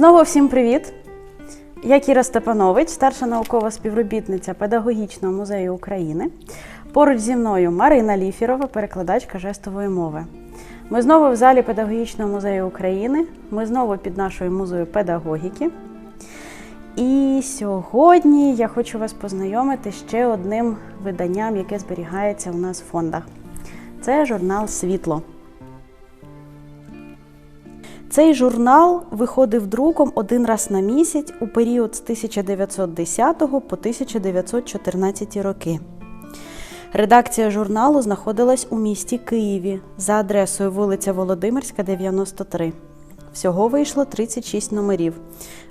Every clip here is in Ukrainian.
Знову всім привіт! Я Кіра Степанович, старша наукова співробітниця Педагогічного музею України. Поруч зі мною Марина Ліфірова, перекладачка жестової мови. Ми знову в залі Педагогічного музею України. Ми знову під нашою музею педагогіки. І сьогодні я хочу вас познайомити ще одним виданням, яке зберігається у нас в фондах. Це журнал Світло. Цей журнал виходив друком один раз на місяць у період з 1910 по 1914 роки. Редакція журналу знаходилась у місті Києві за адресою вулиця Володимирська, 93. Всього вийшло 36 номерів.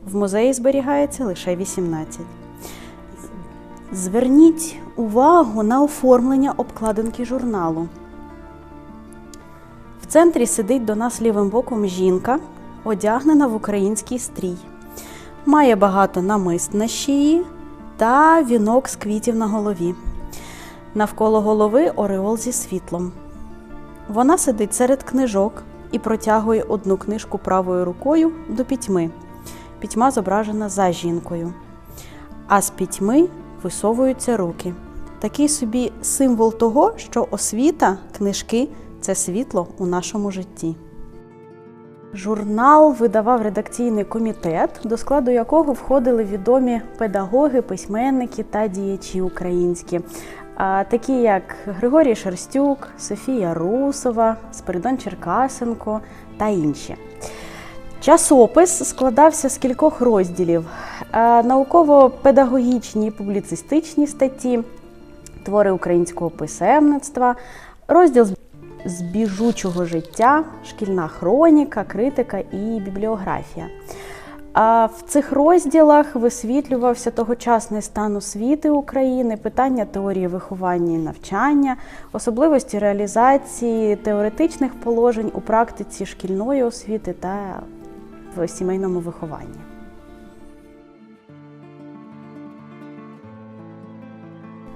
В музеї зберігається лише 18. Зверніть увагу на оформлення обкладинки журналу. Центрі сидить до нас лівим боком жінка, одягнена в український стрій. Має багато намист на шиї та вінок з квітів на голові. Навколо голови ореол зі світлом. Вона сидить серед книжок і протягує одну книжку правою рукою до пітьми. Пітьма зображена за жінкою. А з пітьми висовуються руки. Такий собі символ того, що освіта, книжки це світло у нашому житті. Журнал видавав редакційний комітет, до складу якого входили відомі педагоги, письменники та діячі українські, такі як Григорій Шерстюк, Софія Русова, Спиридон Черкасенко та інші. Часопис складався з кількох розділів: науково-педагогічні і публіцистичні статті, твори українського писемництва, розділ з біжучого життя, шкільна хроніка, критика і бібліографія. А в цих розділах висвітлювався тогочасний стан освіти України, питання теорії виховання і навчання, особливості реалізації теоретичних положень у практиці шкільної освіти та в сімейному вихованні.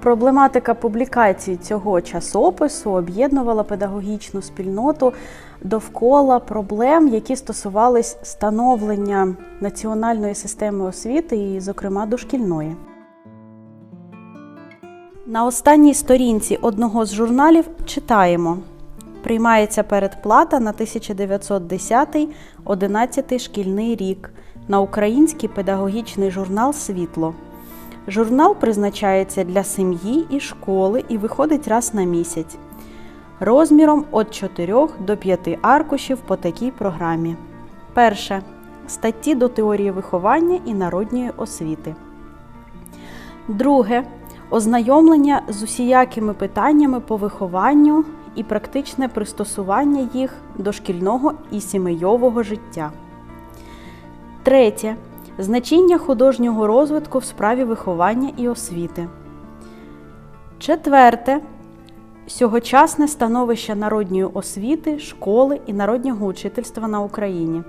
Проблематика публікації цього часопису об'єднувала педагогічну спільноту довкола проблем, які стосувались становлення національної системи освіти, і, зокрема, дошкільної. На останній сторінці одного з журналів читаємо: приймається передплата на 1910-11 шкільний рік на український педагогічний журнал Світло. Журнал призначається для сім'ї і школи і виходить раз на місяць розміром від 4 до 5 аркушів по такій програмі. Перше. Статті до теорії виховання і народньої освіти. Друге. Ознайомлення з усіякими питаннями по вихованню і практичне пристосування їх до шкільного і сімейового життя. Третє. Значення художнього розвитку в справі виховання і освіти. Четверте. Сьогочасне становище народньої освіти, школи і народнього учительства на Україні.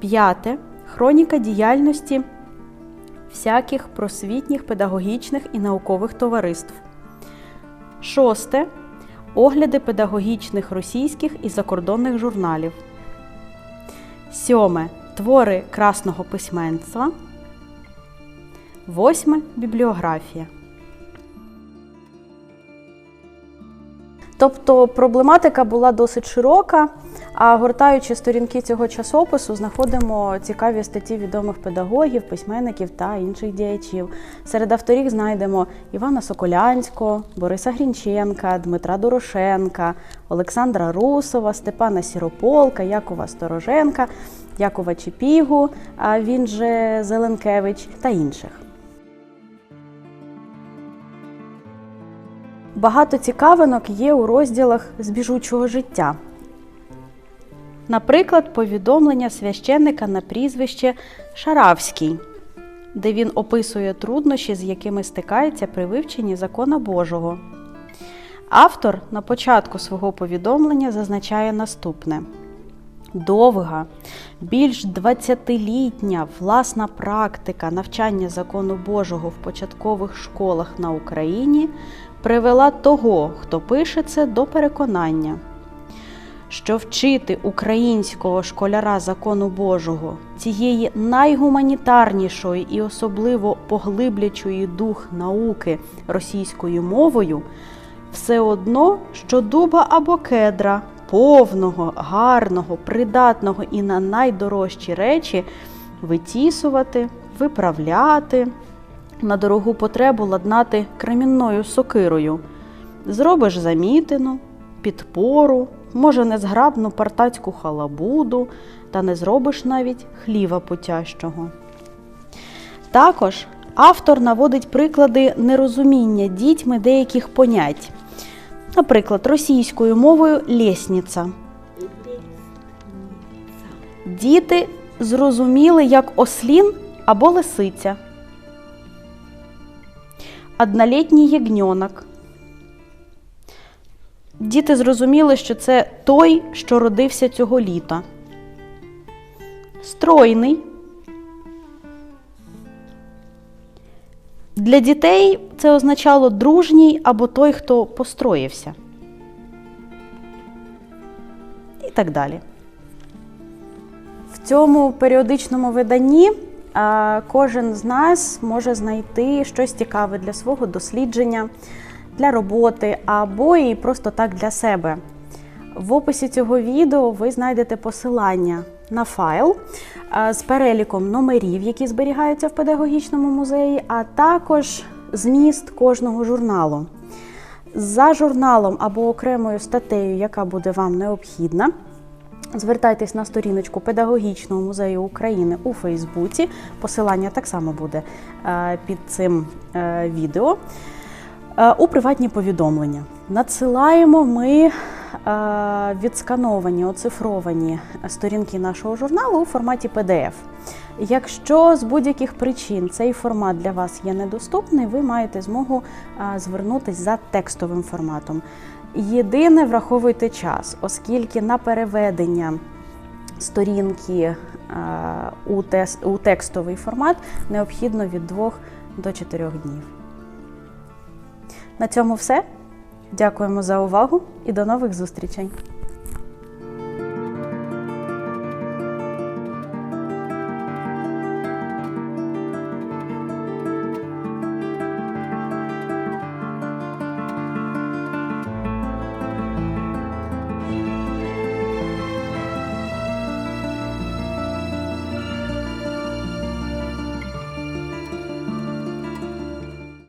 П'яте. Хроніка діяльності всяких просвітніх, педагогічних і наукових товариств. Шосте. Огляди педагогічних російських і закордонних журналів. Сьоме. Твори красного письменства. Восьме бібліографія. Тобто проблематика була досить широка, а гортаючи сторінки цього часопису, знаходимо цікаві статті відомих педагогів, письменників та інших діячів. Серед авторів знайдемо Івана Соколянського, Бориса Грінченка, Дмитра Дорошенка, Олександра Русова, Степана Сірополка, Якова Стороженка, Якова Чепігу, а він же Зеленкевич та інших. Багато цікавинок є у розділах з біжучого життя. Наприклад, повідомлення священника на прізвище Шаравський, де він описує труднощі, з якими стикається при вивченні закона Божого. Автор на початку свого повідомлення зазначає наступне: довга, більш 20-літня власна практика навчання закону Божого в початкових школах на Україні привела того, хто пише це, до переконання, що вчити українського школяра закону Божого, цієї найгуманітарнішої і особливо поглиблячої дух науки російською мовою, все одно, що дуба або кедра, повного, гарного, придатного і на найдорожчі речі витісувати, виправляти, на дорогу потребу ладнати кремінною сокирою. Зробиш замітину, підпору, може, незграбну партацьку халабуду, та не зробиш навіть хліва потящого. Також автор наводить приклади нерозуміння дітьми деяких понять. Наприклад, російською мовою лєсніця. Діти зрозуміли як ослін або лисиця. Однолітній ягньонок. Діти зрозуміли, що це той, що родився цього літа. Стройний. Для дітей це означало дружній або той, хто построївся. І так далі. В цьому періодичному виданні кожен з нас може знайти щось цікаве для свого дослідження, для роботи або і просто так для себе. В описі цього відео ви знайдете посилання на файл з переліком номерів, які зберігаються в педагогічному музеї, а також зміст кожного журналу. За журналом або окремою статтею, яка буде вам необхідна, Звертайтесь на сторіночку Педагогічного музею України у Фейсбуці. Посилання так само буде е, під цим е, відео. Е, У приватні повідомлення. Надсилаємо ми е, відскановані, оцифровані сторінки нашого журналу у форматі PDF. Якщо з будь-яких причин цей формат для вас є недоступний, ви маєте змогу звернутися за текстовим форматом. Єдине враховуйте час, оскільки на переведення сторінки у текстовий формат необхідно від 2 до 4 днів. На цьому все. Дякуємо за увагу і до нових зустрічей!